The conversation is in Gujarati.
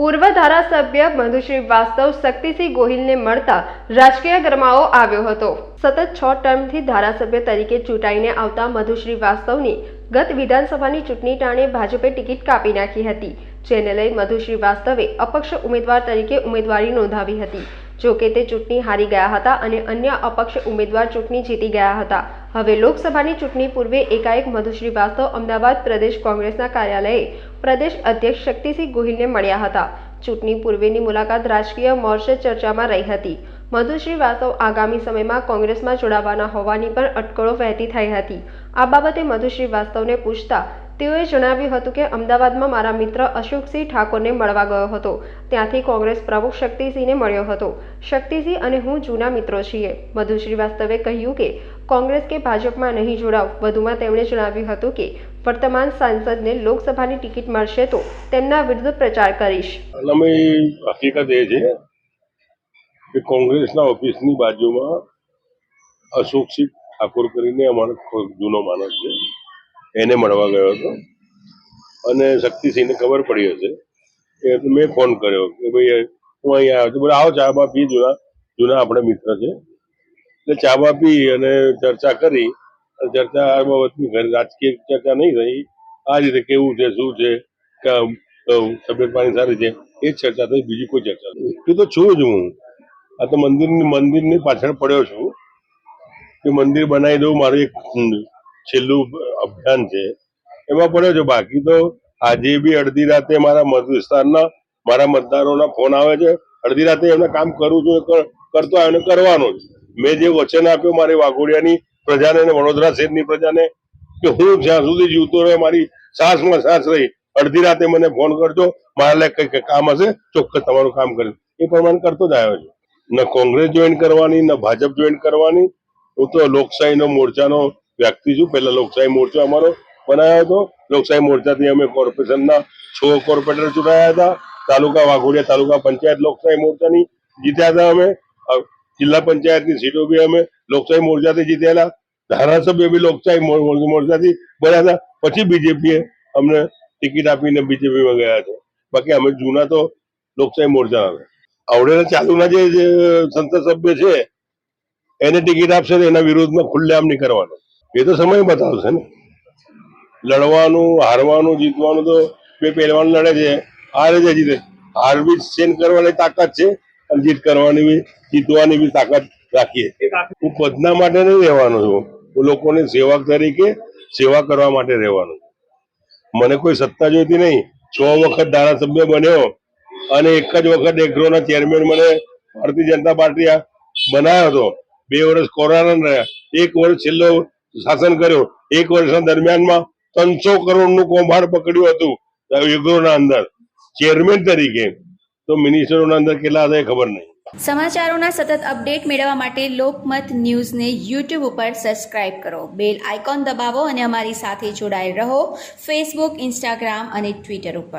પૂર્વ ધારાસભ્ય મધુશ્રી વાસ્તવ શક્તિસિંહ ગોહિલને મળતા રાજકીય ગરમાવો આવ્યો હતો. સતત છ ટર્મથી ધારાસભ્ય તરીકે ચૂંટાઈને આવતા મધુશ્રી વાસ્તવની ગત વિધાનસભાની ચૂંટણી ટાણે ભાજપે ટિકિટ કાપી નાખી હતી, જેને લઈ મધુશ્રી વાસ્તવે અપક્ષ ઉમેદવાર તરીકે ઉમેદવારી નોંધાવી હતી. જોકે તે ચૂંટણી હારી ગયા હતા અને અન્ય અપક્ષ ઉમેદવાર ચૂંટણી જીતી ગયા હતા. હવે લોકસભાની ચૂંટણી પૂર્વે એકાએક મધુશ્રી શ્રીવાસ્તવ અમદાવાદ પ્રદેશ કોંગ્રેસના કાર્યાલયે પ્રદેશ અધ્યક્ષ શક્તિસિંહ ગોહિલને મળ્યા હતા. ચૂંટણી પૂર્વેની મુલાકાત રાજકીય મોરચે ચર્ચામાં રહી હતી. મધુશ્રી શ્રીવાસ્તવ આગામી સમયમાં કોંગ્રેસમાં જોડાવાના હોવાની પણ અટકળો વહેતી થઈ હતી. આ બાબતે મધુ શ્રીવાસ્તવને પૂછતા તેઓએ જણાવ્યું હતું કે અમદાવાદમાં મારા મિત્ર અશોકસિંહ ઠાકોરને મળવા ગયો હતો. ત્યાંથી કોંગ્રેસ પ્રમુખ શક્તિસિંહને મળ્યો હતો. શક્તિસિંહ અને હું જૂના મિત્રો છીએ. મધુ શ્રીવાસ્તવે કહ્યું કે, કોંગ્રેસ કે ભાજપમાં નહીં જોડાવ. વધુમાં તેમણે જણાવ્યું હતું કે, વર્તમાન સાંસદને લોકસભાની ટિકિટ મળશે તો તેમના વિરુદ્ધ પ્રચાર કરીશ. હકીકત એ છે કે કોંગ્રેસના ઓફિસની બાજુમાં અશોકસિંહ ઠાકોર કરીને અમારો જૂનો માણસ છે. એને મળવા ગયો હતો. અને શક્તિસિંહને ખબર પડી હશે કે મેં ફોન કર્યો કે ભાઈ, હું અહીંયા આવ્યો છું. બોલે, આવો ચા પી, જૂના જૂના આપણે મિત્ર છે. એટલે ચા પી અને ચર્ચા કરી. ચર્ચા આ બાબતની ઘરે રાજકીય ચર્ચા નહીં થઈ. આ રીતે કેવું છે, શું છે કે તબિયત પાણી સારી છે, એ જ ચર્ચા થઈ. બીજી કોઈ ચર્ચા નહીં. એ તો છું જ હું. આ તો મંદિરની મંદિરની પાછળ પડ્યો છું. કે મંદિર બનાવી દઉં, મારું એક છેલ્લું અભિયાન છે. એમાં પડ્યો છે, બાકી તો આજે બી અડધી રાતે મારા મત વિસ્તારના મારા મતદારોના ફોન આવે છે. અડધી રાતે એમને કામ કરું છું કરતો અને કરવાનું જ. મેં જે વચન આપ્યું મારી વાઘોડિયાની પ્રજાને અને વડોદરા શહેરની પ્રજાને, કે હું જ્યાં સુધી જીવતો રહે મારી સાસમાં સાસ રહી. અડધી રાતે મને ફોન કરજો, મારા લાયક કંઈક કામ હશે, ચોક્કસ તમારું કામ કરીશ એ પ્રમાણે કરતો જ આવ્યો છું. ન કોંગ્રેસ જોઈન કરવાની, ન ભાજપ જોઈન કરવાની. હું તો લોકશાહીનો મોરચાનો વ્યક્તિ છું. પહેલા લોકશાહી મોરચો અમારો બનાવ્યો હતો. લોકશાહી મોરચાથી અમે કોર્પોરેશનના છ કોર્પોરેટર ચૂંટાયા હતા. તાલુકા વાઘોડિયા તાલુકા પંચાયત લોકશાહી મોરચાની જીત્યા હતા અમે. જિલ્લા પંચાયતની સીટો બી અમે લોકશાહી મોરચાથી જીતેલા. ધારાસભ્ય બી લોકશાહી મોર- મોર- મોરચાથી બન્યા હતા. પછી બીજેપીએ અમને ટિકિટ આપીને બીજેપીમાં ગયા છે. બાકી અમે જૂના તો લોકશાહી મોરચા અમે આવડેલા ચાલુના જે સંસદ સભ્ય છે, એને ટિકિટ આપશે એના વિરોધમાં ખુલ્લેઆમ નહીં કરવાનું. એ તો સમય બતાવશે ને. લડવાનું, હારવાનું, જીતવાનું તો બે પહેલવાન લડે છે. હારે છે જીતે. હાર બી સહન કરવાની તાકાત છે અને જીત કરવાની બી, જીતવાની બી તાકાત રાખીએ. હું પદના માટે નહીં રહેવાનો છું. હું લોકોની સેવા તરીકે સેવા કરવા માટે રહેવાનો મને કોઈ સત્તા જોઈતી નહીં. છ વખત ધારાસભ્ય બન્યો અને એક જ વખત એગ્રોના ચેરમેન મને ભારતીય જનતા પાર્ટી બનાવ્યો હતો. બે વર્ષ કોરોના રહ્યા. એક વર્ષ છેલ્લો શાસન કર્યો. એક વર્ષના દરમિયાનમાં ત્રણસો કરોડનું કૌભાંડ પકડ્યું હતું એગ્રોના અંદર. ચેરમેન તરીકે. તો મિનિસ્ટરોના અંદર કેટલા હતા એ ખબર નહીં. સમાચારોના સતત અપડેટ મેળવવા માટે લોકમત ન્યૂઝને યુટ્યુબ ઉપર સબસ્ક્રાઇબ કરો. બેલ આઇકોન દબાવો અને અમારી સાથે જોડાયેલ રહો. ફેસબુક ઇન્સ્ટાગ્રામ અને ટ્વિટર ઉપર.